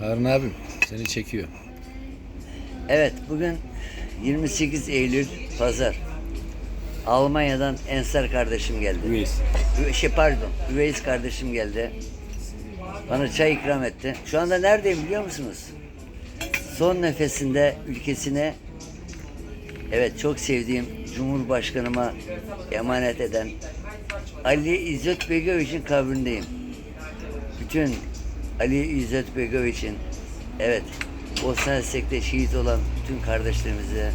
Harun abim seni çekiyor. Evet bugün 28 Eylül Pazar. Almanya'dan Ensar kardeşim geldi. Üveys. Üve- Şey pardon, Üveys kardeşim geldi. Bana çay ikram etti. Şu anda neredeyim biliyor musunuz? Son nefesinde ülkesine evet çok sevdiğim Cumhurbaşkanıma emanet eden Ali İzzet Begoviç'in kabrindeyim. Bütün Ali İzzet Begoviç'in evet Bosna Hersek'te şehit olan bütün kardeşlerimize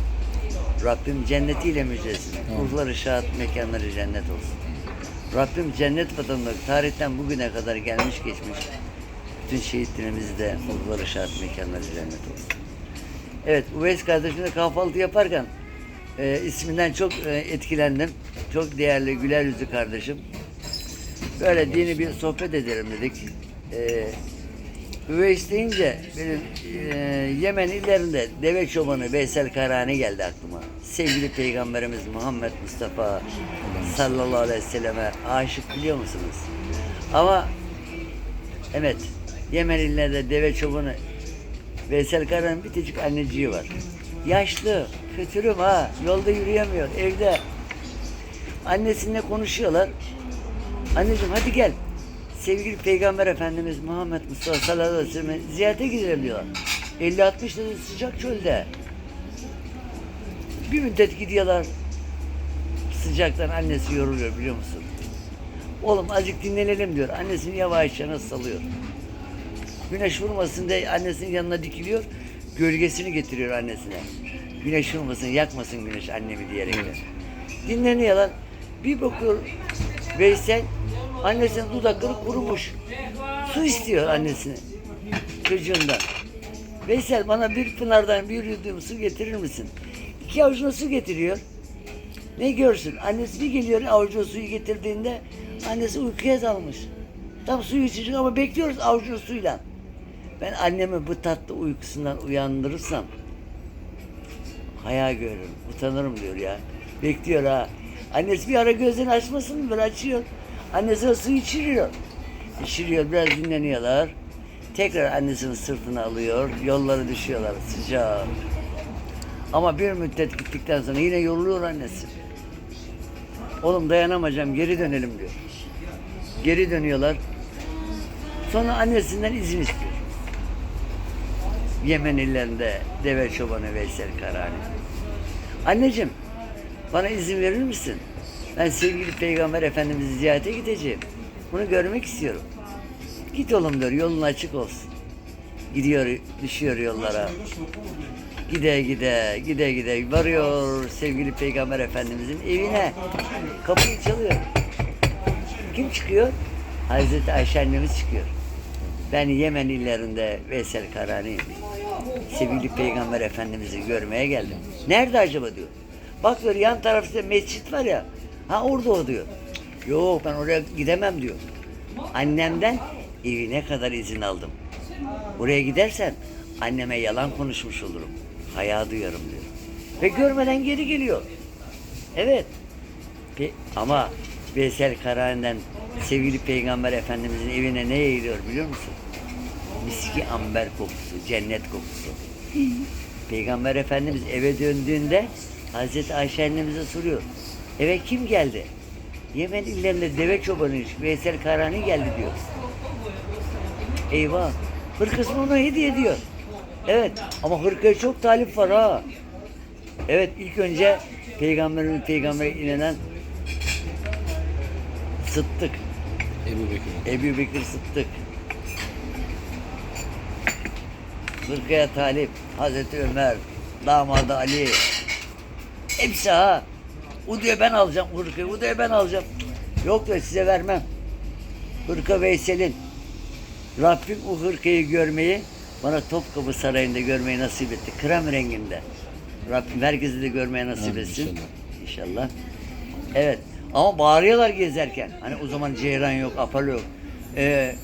Rabbim cennetiyle müjdelesin. Ruhları şahat, mekanları cennet olsun. Rabbim cennet vatanında tarihten bugüne kadar gelmiş geçmiş bütün şehitlerimizi de ruhları şahat, mekanları cennet olsun. Evet, Uveys kardeşimle kahvaltı yaparken e, isminden çok e, etkilendim. Çok değerli, güler yüzlü kardeşim. Böyle dini bir sohbet edelim dedik. E, Üveys deyince benim e, Yemen illerinde deve çobanı Veysel Karani geldi aklıma. Sevgili Peygamberimiz Muhammed Mustafa sallallahu aleyhi ve selleme aşık biliyor musunuz? Ama evet Yemen illerinde deve çobanı Veysel Karani'nin bir küçük anneciği var. Yaşlı, kötürüm ha, yolda yürüyemiyor, evde. Annesiyle konuşuyorlar. Anneciğim hadi gel. Sevgili Peygamber Efendimiz Muhammed Mustafa sallallahu aleyhi ve sellem'e ziyarete gidelim diyorlar. 50-60 derece sıcak çölde. Bir müddet gidiyorlar. Sıcaktan annesi yoruluyor biliyor musun? Oğlum azıcık dinlenelim diyor. Annesini yavaşça nasıl salıyor. Güneş vurmasın diye annesinin yanına dikiliyor. Gölgesini getiriyor annesine. Güneş vurmasın, yakmasın güneş annemi diyerek. de. Dinleniyorlar. Bir bakıyor Veysel annesinin dudakları kurumuş. Su istiyor annesine. Çocuğundan. Veysel bana bir pınardan bir yudum su getirir misin? İki avucuna su getiriyor. Ne görsün? Annesi bir geliyor avucuna suyu getirdiğinde annesi uykuya dalmış. Tam suyu içecek ama bekliyoruz avucuna suyla. Ben annemi bu tatlı uykusundan uyandırırsam hayal görürüm, utanırım diyor ya. Bekliyor ha. Annesi bir ara gözlerini açmasın mı? Böyle açıyor. Annesi suyu içiriyor. İçiriyor, biraz dinleniyorlar. Tekrar annesinin sırtına alıyor. Yolları düşüyorlar sıcak. Ama bir müddet gittikten sonra yine yoruluyor annesi. Oğlum dayanamayacağım geri dönelim diyor. Geri dönüyorlar. Sonra annesinden izin istiyor. Yemen illerinde deve çobanı Veysel Karani. Anneciğim bana izin verir misin? Ben sevgili Peygamber Efendimiz'i ziyarete gideceğim. Bunu görmek istiyorum. Git oğlum diyor yolun açık olsun. Gidiyor düşüyor yollara. Gide gide gide gide varıyor sevgili Peygamber Efendimizin evine. Kapıyı çalıyor. Kim çıkıyor? Hazreti Ayşe annemiz çıkıyor. Ben Yemen illerinde Veysel Karani'yim. Sevgili Peygamber Efendimiz'i görmeye geldim. Nerede acaba diyor. Bak diyor yan tarafta mescit var ya. Ha orada o diyor. Yok ben oraya gidemem diyor. Annemden evine kadar izin aldım. Oraya gidersen anneme yalan konuşmuş olurum. Haya duyarım diyor. Ve görmeden geri geliyor. Evet. Pe- ama Veysel Karani'den sevgili Peygamber Efendimizin evine ne yayılıyor biliyor musun? Miski amber kokusu, cennet kokusu. Peygamber Efendimiz eve döndüğünde Hazreti Ayşe annemize soruyor. Eve kim geldi? Yemen illerinde deve çobanı Veysel Karani geldi diyor. Eyvah. Hırkasını ona hediye ediyor. Evet ama hırkaya çok talip var ha. Evet ilk önce peygamberin peygambere inanan Sıddık. Ebu Bekir. Ebu Bekir Sıddık. Hırkaya talip. Hazreti Ömer. Damadı Ali. Hepsi ha. O diyor ben alacağım hırkayı. O diyor ben alacağım. Yok diyor size vermem. Hırka Veysel'in. Rabbim o hırkayı görmeyi bana Topkapı Sarayı'nda görmeyi nasip etti. Krem renginde. Rabbim herkesi de görmeye nasip etsin. inşallah. İnşallah. Evet. Ama bağırıyorlar gezerken. Hani o zaman ceyran yok, apalo yok. Ee,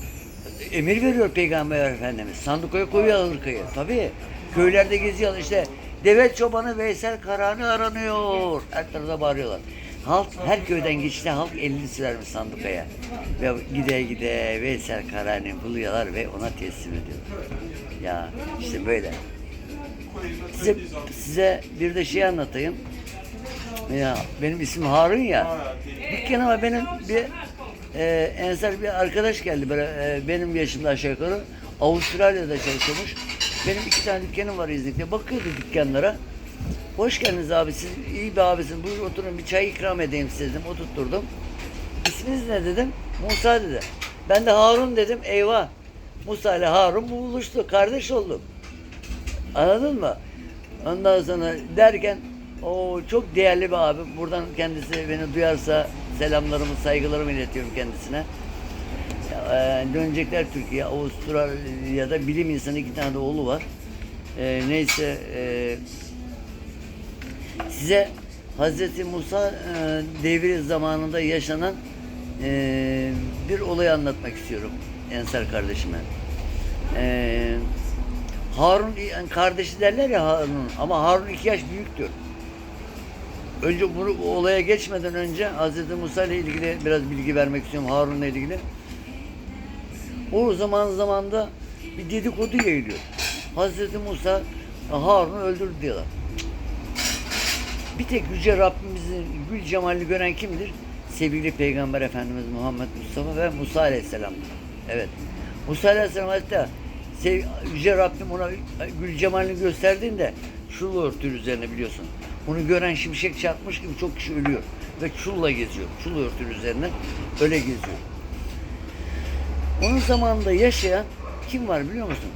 emir veriyor Peygamber Efendimiz. Sandıkaya koyuyor hırkayı. Tabii. Köylerde geziyorlar işte. Deve çobanı Veysel Karani aranıyor. Her tarafta bağırıyorlar. Halk her köyden geçti halk elini sürermiş sandıkaya. Ve gide gide Veysel Karani buluyorlar ve ona teslim ediyor. Ya işte böyle. Size, size bir de şey anlatayım. Ya benim ismim Harun ya. Dükkanıma benim bir e, ensar bir arkadaş geldi böyle e, benim yaşımda aşağı yukarı. Avustralya'da çalışıyormuş. Benim iki tane dükkanım var İznik'te. Bakıyordu dükkanlara. Hoş geldiniz abi siz iyi bir abisiniz. Buyur oturun bir çay ikram edeyim size dedim. Oturtturdum. İsminiz ne dedim. Musa dedi. Ben de Harun dedim. Eyvah. Musa ile Harun buluştu. Kardeş olduk. Anladın mı? Ondan sonra derken o çok değerli bir abim. Buradan kendisi beni duyarsa selamlarımı, saygılarımı iletiyorum kendisine. Ee, dönecekler Türkiye, Avustralya'da bilim insanı iki tane de oğlu var. Ee, neyse e, size Hazreti Musa e, devri zamanında yaşanan e, bir olayı anlatmak istiyorum Ensar kardeşime. E, Harun yani kardeşi derler ya Harun ama Harun iki yaş büyüktür. Önce bunu bu olaya geçmeden önce Hazreti Musa ile ilgili biraz bilgi vermek istiyorum Harun'la ilgili. O zaman zamanda bir dedikodu yayılıyor. Hazreti Musa Harun'u öldürdü diyorlar. Bir tek Yüce Rabbimizin gül cemalini gören kimdir? Sevgili Peygamber Efendimiz Muhammed Mustafa ve Musa Aleyhisselam'dır. Evet. Musa Aleyhisselam hatta Yüce Rabbim ona gül cemalini gösterdiğinde çul örtü üzerine biliyorsun. Bunu gören şimşek çarpmış gibi çok kişi ölüyor. Ve çulla geziyor. Çul örtünün üzerine öyle geziyor. Onun zamanında yaşayan kim var biliyor musun?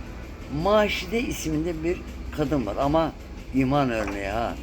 Maşide isminde bir kadın var ama iman örneği ha.